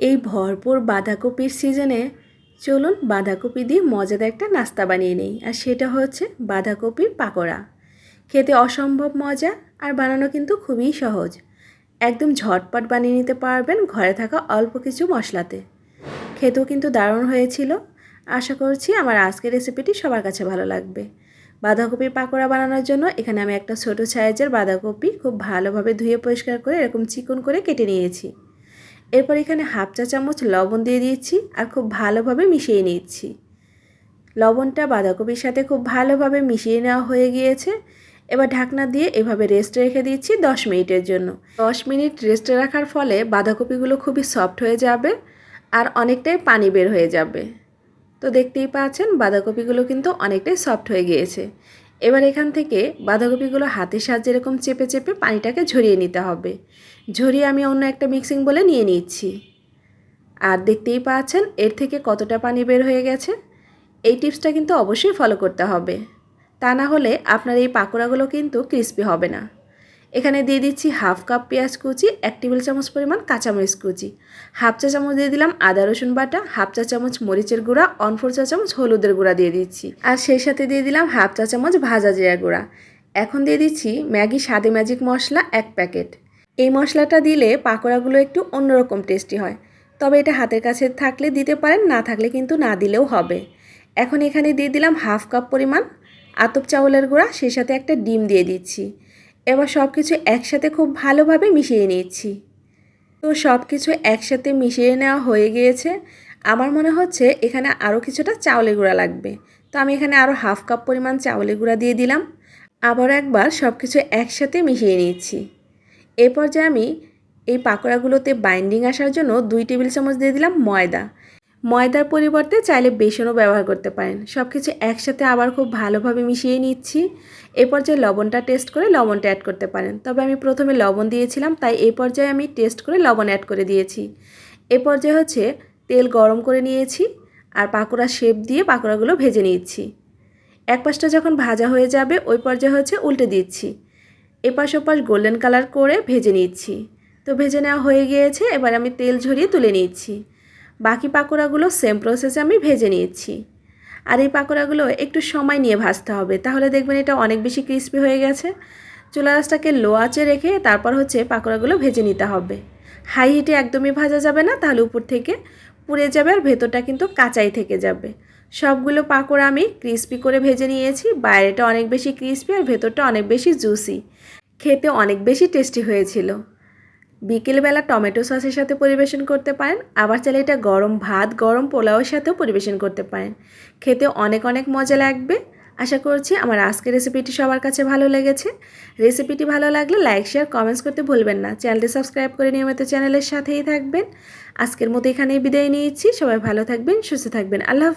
এই ভরপুর বাঁধাকপির সিজনে চলুন বাঁধাকপি দিয়ে মজাদার একটা নাস্তা বানিয়ে নিই, আর সেটা হচ্ছে বাঁধাকপির পাকোড়া। খেতে অসম্ভব মজা আর বানানো কিন্তু খুবই সহজ। একদম ঝটপট বানিয়ে নিতে পারবেন ঘরে থাকা অল্প কিছু মশলাতে। খেতেও কিন্তু দারুণ হয়েছিল। আশা করছি আমার আজকের রেসিপিটি সবার কাছে ভালো লাগবে। বাঁধাকপির পাকোড়া বানানোর জন্য এখানে আমি একটা ছোটো সাইজের বাঁধাকপি খুব ভালোভাবে ধুয়ে পরিষ্কার করে এরকম চিকন করে কেটে নিয়েছি। এরপর এখানে হাফ চা চামচ লবণ দিয়ে দিয়েছি আর খুব ভালোভাবে মিশিয়ে নিচ্ছি। লবণটা বাঁধাকপির সাথে খুব ভালোভাবে মিশিয়ে নেওয়া হয়ে গিয়েছে। এবার ঢাকনা দিয়ে এভাবে রেস্টে রেখে দিচ্ছি দশ মিনিটের জন্য। দশ মিনিট রেস্টে রাখার ফলে বাঁধাকপিগুলো খুবই সফট হয়ে যাবে আর অনেকটাই পানি বের হয়ে যাবে। তো দেখতেই পাচ্ছেন বাঁধাকপিগুলো কিন্তু অনেকটাই সফট হয়ে গিয়েছে। এবার এখান থেকে বাঁধাকপিগুলো হাতের সাহায্যে এরকম চেপে চেপে পানিটাকে ঝরিয়ে নিতে হবে। ঝরিয়ে আমি অন্য একটা মিক্সিং বলে নিয়ে নিচ্ছি। আর দেখতেই পাচ্ছেন, এর থেকে কতটা পানি বের হয়ে গেছে? এই টিপসটা কিন্তু অবশ্যই ফলো করতে হবে। তা না হলে আপনার এই পাকোড়াগুলো কিন্তু ক্রিস্পি হবে না। এখানে দিয়ে দিচ্ছি হাফ কাপ পেঁয়াজ কুচি, এক টেবিল চামচ পরিমাণ কাঁচামরিচ কুচি। হাফ চা চামচ দিয়ে দিলাম আদা, রসুন বাটা, হাফ চা চামচ মরিচের গুঁড়া, অন ফোর চা চামচ হলুদের গুঁড়া দিয়ে দিচ্ছি। আর সেই সাথে দিয়ে দিলাম হাফ চা চামচ ভাজা জিরা গুঁড়া। এখন দিয়ে দিচ্ছি ম্যাগি স্বাদে ম্যাজিক মশলা এক প্যাকেট। এই মশলাটা দিলে পাকোড়াগুলো একটু অন্যরকম টেস্টি হয়। তবে এটা হাতের কাছে থাকলে দিতে পারেন, না থাকলে কিন্তু না দিলেও হবে। এখন এখানে দিয়ে দিলাম হাফ কাপ পরিমাণ আতপ চাউলের গুঁড়া, সেই সাথে একটা ডিম দিয়ে দিচ্ছি। এবার সব কিছু একসাথে খুব ভালোভাবে মিশিয়ে নিচ্ছি। তো সব কিছু একসাথে মিশিয়ে নেওয়া হয়ে গিয়েছে। আমার মনে হচ্ছে এখানে আরও কিছুটা চাউলে গুঁড়া লাগবে। তো আমি এখানে আরও হাফ কাপ পরিমাণ চাউলে গুঁড়া দিয়ে দিলাম। আবার একবার সব কিছু একসাথে মিশিয়ে নিচ্ছি। এরপর যে আমি এই পাকোড়াগুলোতে বাইন্ডিং আসার জন্য দুই টেবিল চামচ দিয়ে দিলাম ময়দা। ময়দার পরিবর্তে চাইলে বেসনও ব্যবহার করতে পারেন। সব কিছু একসাথে আবার খুব ভালোভাবে মিশিয়ে নিচ্ছি। এ পর্যায়ে লবণটা টেস্ট করে লবণটা অ্যাড করতে পারেন। তবে আমি প্রথমে লবণ দিয়েছিলাম, তাই এই পর্যায়ে আমি টেস্ট করে লবণ অ্যাড করে দিয়েছি। এ পর্যায়ে হচ্ছে তেল গরম করে নিয়েছি আর পাকোড়া শেপ দিয়ে পাকোড়াগুলো ভেজে নিচ্ছি। এক পাশটা যখন ভাজা হয়ে যাবে, ওই পর্যায়ে হচ্ছে উল্টে দিচ্ছি। এপাশ ওপাশ গোল্ডেন কালার করে ভেজে নিচ্ছি। তো ভেজে নেওয়া হয়ে গিয়েছে, এবার আমি তেল ঝরিয়ে তুলে নিচ্ছি। বাকি পাকোড়াগুলো সেম প্রসেসে আমি ভেজে নিয়েছি। আর এই পাকোড়াগুলো একটু সময় নিয়ে ভাজতে হবে, তাহলে দেখবেন এটা অনেক বেশি ক্রিস্পি হয়ে গেছে। চুলা রাসটাকে লো আঁচে রেখে তারপর হচ্ছে পাকোড়াগুলো ভেজে নিতে হবে। হাই হিটে একদমই ভাজা যাবে না, তাহলে উপর থেকে পুড়ে যাবে আর ভেতরটা কিন্তু কাঁচাই থেকে যাবে। সবগুলো পাকোড়া আমি ক্রিস্পি করে ভেজে নিয়েছি, বাইরেটা অনেক বেশি ক্রিস্পি আর ভেতরটা অনেক বেশি জুসি খেতে অনেক বেশি টেস্টি হয়েছিল। বিকেলবেলা টমেটো সসের সাথে পরিবেশন করতে পারেন, আবার চাইলে এটা গরম ভাত, গরম পোলাওয়ের সাথেও পরিবেশন করতে পারেন। খেতে অনেক অনেক মজা লাগবে। আশা করছি আমার আজকের রেসিপিটি সবার কাছে ভালো লেগেছে। রেসিপিটি ভালো লাগলে লাইক, শেয়ার, কমেন্টস করতে ভুলবেন না। চ্যানেলটি সাবস্ক্রাইব করে নিয়মিত চ্যানেলের সাথেই থাকবেন। আজকের মতো এখানেই বিদায় নিয়েছি। সবাই ভালো থাকবেন, সুস্থ থাকবেন। আল্লাহ